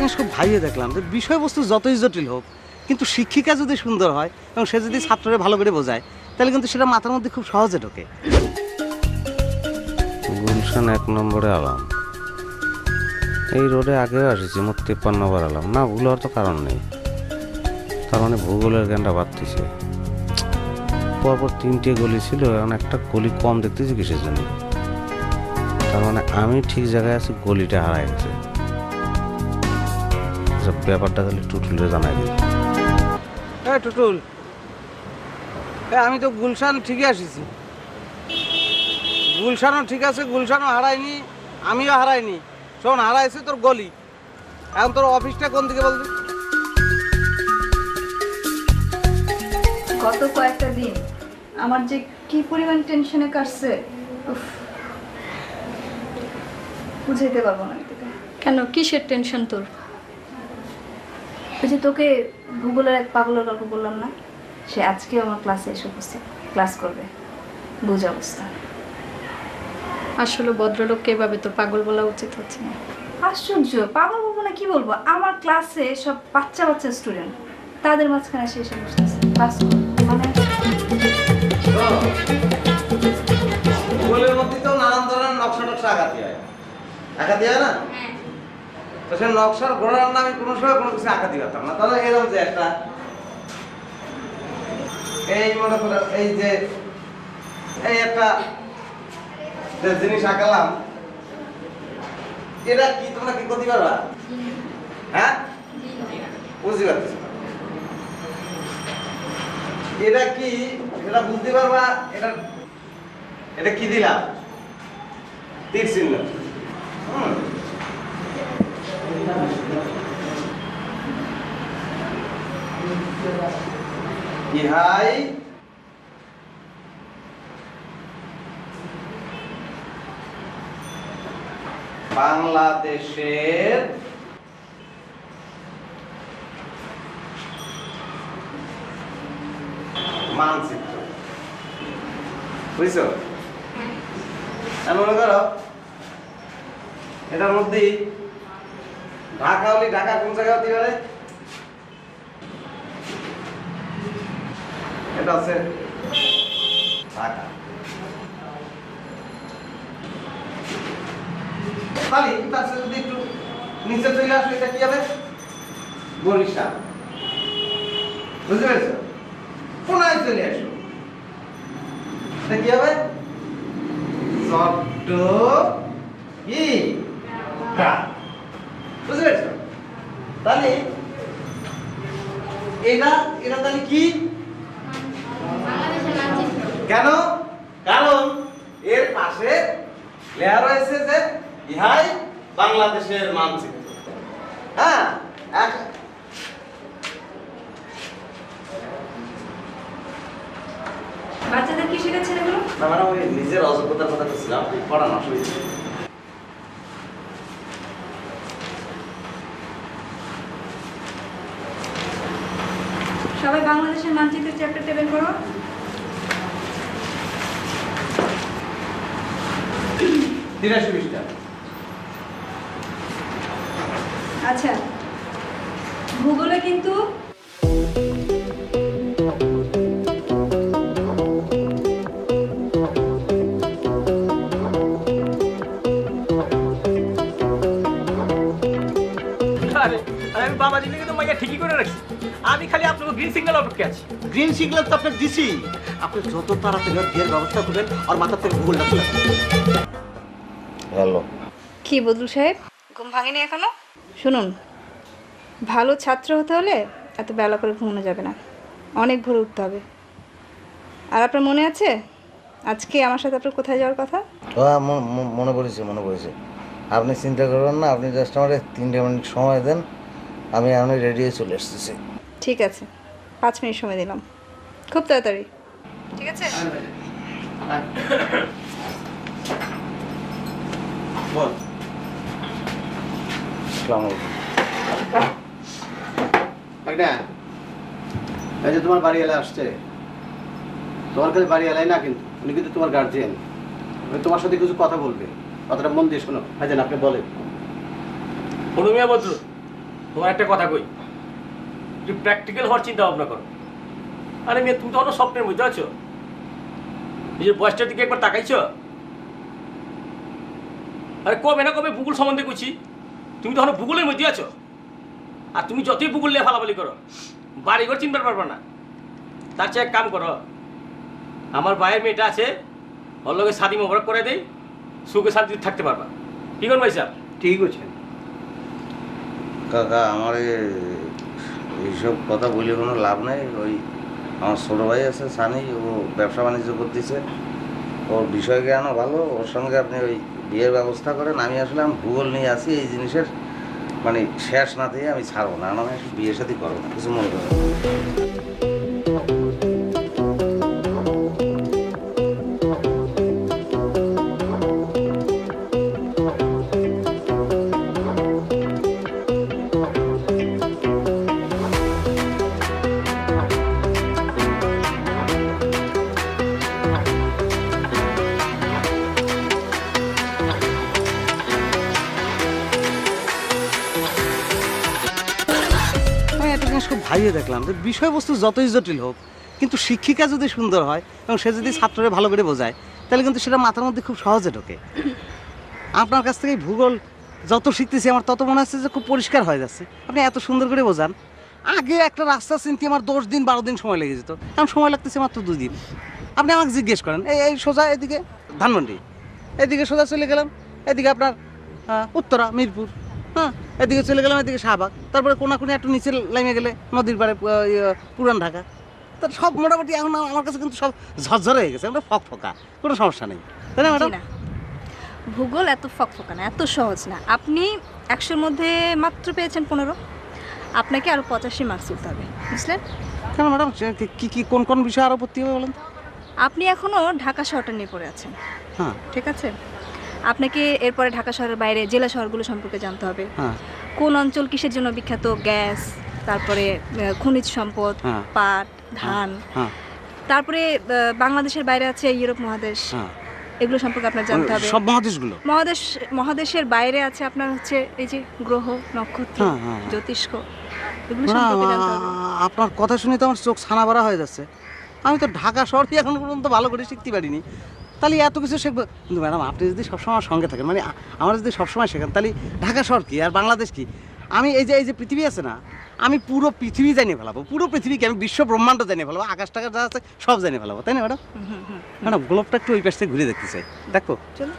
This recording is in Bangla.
জিনিস খুব ভাইয়ে দেখলাম যে বিষয়বস্তু যতই জটিল হোক, কিন্তু শিক্ষিকা যদি সুন্দর হয় এবং সে যদি ছাত্ররা ভালো করে বোঝায়, তাহলে কিন্তু সেটা মাথার মধ্যে খুব সহজে ঢোকে। গুলশান এক নম্বরে আলাম। এই রোডে আগেও আসেছি, মোট তিপ্পান্ন বার আলাম। না, ভুল হওয়ার তো কারণ নেই। তার মানে ভূগোলের জ্ঞানটা বাড়তিছে। পরপর তিনটে গলি ছিল, এখন একটা গলি কম দেখতেছি কিসের জন্য? তার মানে আমি ঠিক জায়গায় আছি, গলিটা হারাই গেছে। আচ্ছা, ব্যাপারটা তাহলে টুটুলে জানাই দিই হ্যাঁ টুটুল। হ্যাঁ আমি তো গুলশান ঠিকই আসিছি। গুলশানও ঠিক আছে গুলশানও হারাইনি আমিও হারাইনি। শোন হারাইছে তোর গলি। এখন তোর অফিসটা কোন দিকে বলবি গত কয়েকটা দিন আমার যে কি পরিমাণ টেনশনে কাটছে উফ। বুঝাইতে পারব না আমি তোকে কেন? কিসের টেনশন তোর? ওই যে তোকে ভূগোলের এক পাগলের গল্প বললাম না? সে আজকে আমার ক্লাসে এসে উপস্থিত। ক্লাস করবে। বুঝ অবস্থা। আসলে ভদ্রলোককে এভাবে তোর পাগল বলা উচিত হচ্ছে না। আশ্চর্য। পাগল বলব না কি বলব? আমার ক্লাসে সব বাচ্চা বাচ্চা স্টুডেন্ট তাদের মাঝখানে সে এসে বসতেছে। ক্লাস মানে ভূগোলের মধ্যে তো নানান ধরনের নকশা টকশা আঘাতি হয়। আঘাতি হয় না? তো সে নকশার ঘোড়ার নামে কোনো সময় কোনো কিছু আঘাতি করতাম না। তাহলে এরকম যে একটা এই মনে করে, এই যে, এই একটা যে জিনিস আঁকালাম, এটা কি তোমরা কি করতে পারবা? হ্যাঁ? বুঝতে পারছি এটা কি, এটা বুঝতে পারবা? এটা এটা কি দিলাম? তীর চিহ্ন। হুম। ইহাই বাংলাদেশের মানচিত্র। বুঝছ? আর মনে করো। এটার মধ্যেই ঢাকা হলে ঢাকা, কোন জায়গা হতে পারে? এটা আছে ঢাকা। খালি তার সাথে যদি একটু নিচে চলে আসো, এটা কি হবে? বরিশাল। বুঝতে পেরেছ? পুনরায় চলে আসো? এটা কি হবে? চট্ট বুঝতে পেরেছ? তাহলে এটা এটা তাহলে কি? কেন? কারণ এর পাশে লেখা রয়েছে যে ইহাই বাংলাদেশের মানচিত্র। হ্যাঁ বাচ্চাদের কি শেখাচ্ছেন এগুলো? না মানে ওই নিজের অযোগ্যতার কথা বলছিলাম পড়ানো। অসুবিধা সবাই বাংলাদেশের মানচিত্রের চ্যাপ্টার টেবিল করো। তিরাশি পৃষ্ঠা। আচ্ছা ভূগোলে কিন্তু দিলে কিন্তু মাইয়া ঠিকই করে রাখছি। আমি খালি আপনাকে গ্রিন সিগন্যাল অপেক্ষা আছি। গ্রিন সিগন্যাল তো আপনাকে দিছি। আপনি যত তাড়াতাড়ি ওর বিয়ের ব্যবস্থা করবেন আর মাথার থেকে ভূগোলটা তুলে হ্যালো কি বদরু সাহেব? ঘুম ভাঙেনি এখনও? শুনুন ভালো ছাত্র হতে হলে এত বেলা করে ঘুমানো যাবে না। অনেক ভোরে উঠতে হবে। আর আপনার মনে আছে? আজকে আমার সাথে আপনার কোথায় যাওয়ার কথা? হ্যাঁ মনে পড়েছে মনে পড়েছে। আপনি চিন্তা করবেন না আপনি জাস্ট আমার তিনটে মিনিট সময় দেন। আমি এখনই রেডি হয়ে চলে এসেছি ঠিক আছে। পাঁচ মিনিট সময় দিলাম। খুব তাড়াতাড়ি। ঠিক আছে? বল। এই যে তোমার বাড়ি এলাকায় আসছে। তোমার কাছে বাড়ি এলাই না কিন্তু উনি কিন্তু তোমার গার্জিয়ান তোমার সাথে কিছু কথা বলবে। কথাটা মন দিয়ে শোনো। ভাইজান আপনি বলেন। হলুমিয়া বদ্র তোমার একটা কথা কই? তুই প্র্যাকটিক্যাল হওয়ার চিন্তা ভাবনা করো। আরে মেয়ে, তুমি তো অন্য স্বপ্নের মধ্যে আছো। নিজের বয়সটার দিকে একবার তাকাইছো? আরে কবে না কবে ভূগোল সম্বন্ধে কুছি তুমি তো এখনও ভূগোলের মধ্যে আছো। আর তুমি যতই ভূগোল নিয়ে ফালাফালি করো, বাড়িঘর চিনতে পারবা না। তার চেয়ে এক কাম করো, আমার ভাইয়ের মেয়েটা আছে, ওর লোকে শাদি মোবারক করে দেই, সুখে শান্তিতে থাকতে পারবা। ঠিক করব ভাই স্যার ঠিক আছে কাকা, আমার এইসব কথা বলে কোনো লাভ নেই। ওই আমার ছোটো ভাই আছে, সানি, ও ব্যবসা বাণিজ্য করতেছে। ওর বিষয় জ্ঞানও ভালো, ওর সঙ্গে আপনি ওই বিয়ের ব্যবস্থা করেন। আমি আসলে আমি ভূগোল নিয়ে আসি এই জিনিসের মানে শেষ না দিয়ে আমি ছাড়বো না। আমি বিয়ের সাথে করব না, কিছু মনে করেন ভাইয়ে দেখলাম যে বিষয়বস্তু যতই জটিল হোক, কিন্তু শিক্ষিকা যদি সুন্দর হয় এবং সে যদি ছাত্ররা ভালো করে বোঝায়, তাহলে কিন্তু সেটা মাথার মধ্যে খুব সহজে ঢোকে। আপনার কাছ থেকে ভূগোল যত শিখতেছি, আমার তত মনে হচ্ছে যে খুব পরিষ্কার হয়ে যাচ্ছে। আপনি এত সুন্দর করে বোঝান। আগে একটা রাস্তা চিনতে আমার দশ দিন, বারো দিন সময় লেগে যেত। এখন সময় লাগতেছে মাত্র দুই দিন আপনি আমাকে জিজ্ঞেস করেন এই এই সোজা এদিকে? ধানমন্ডি। এদিকে সোজা চলে গেলাম। এদিকে আপনার উত্তরা, মিরপুর। হ্যাঁ এদিকে চলে গেলাম এদিকে শাহবাগ। তারপরে কোনাকুনি একটু নিচে লাইমে গেলে নদীর পাড়ে ইয়ে, পুরান ঢাকা। তো সব মোটামুটি এখন আমার কাছে কিন্তু সব ঝরঝরে হয়ে গেছে আমরা ফক ফকা কোনো সমস্যা নেই। তাই না ম্যাডাম ভূগোল এত ফকফকা না এত সহজ না। আপনি একশোর মধ্যে মাত্র পেয়েছেন পনেরো। আপনাকে আরও পঁচাশি মার্কস তুলতে হবে বুঝলেন? কেন ম্যাডাম কি কি কোন কোন বিষয়ে আরও ভর্তি হবে বলেন? আপনি এখনও ঢাকা শহরটা নিয়ে পড়ে আছেন। হ্যাঁ। ঠিক আছে? আপনাকে এরপরে ঢাকা শহরের বাইরে জেলা শহরগুলো সম্পর্কে জানতে হবে। হ্যাঁ। কোন অঞ্চল কিসের জন্য বিখ্যাত? গ্যাস তারপরে খনিজ সম্পদ হ্যাঁ। পাট ধান। হ্যাঁ। তারপরে বাংলাদেশের বাইরে আছে ইউরোপ মহাদেশ। এগুলো সম্পর্কে আপনার জানতে হবে। সব মহাদেশগুলো? মহাদেশ মহাদেশের বাইরে আছে আপনার হচ্ছে এই যে গ্রহ নক্ষত্র। জ্যোতিষ্ক। এগুলো সম্পর্কে জানতে হবে। আপনার কথা শুনে তো আমার চোখ ছানা ভরা হয়ে যাচ্ছে। আমি তো ঢাকা শহরই এখন পর্যন্ত ভালো করে শিখতে পারিনি। তাহলে এত কিছু শেখবো। কিন্তু ম্যাডাম আপনি যদি সবসময় সঙ্গে থাকেন মানে আমরা যদি সবসময় শেখেন তাহলে ঢাকা শহর কি আর বাংলাদেশ কি? আমি এই যে এই যে পৃথিবী আছে না আমি পুরো পৃথিবী জানিয়ে ফেলাবো পুরো পৃথিবীকে আমি বিশ্ব ব্রহ্মাণ্ড জানিয়ে ফেলাবো আকাশ টাকাশ যা আছে সব জানিয়ে ফেলাবো তাই না ম্যাডাম। ম্যাডাম গোলপটা একটু ওই পাশ থেকে ঘুরে দেখতে চাই। দেখো। চলো।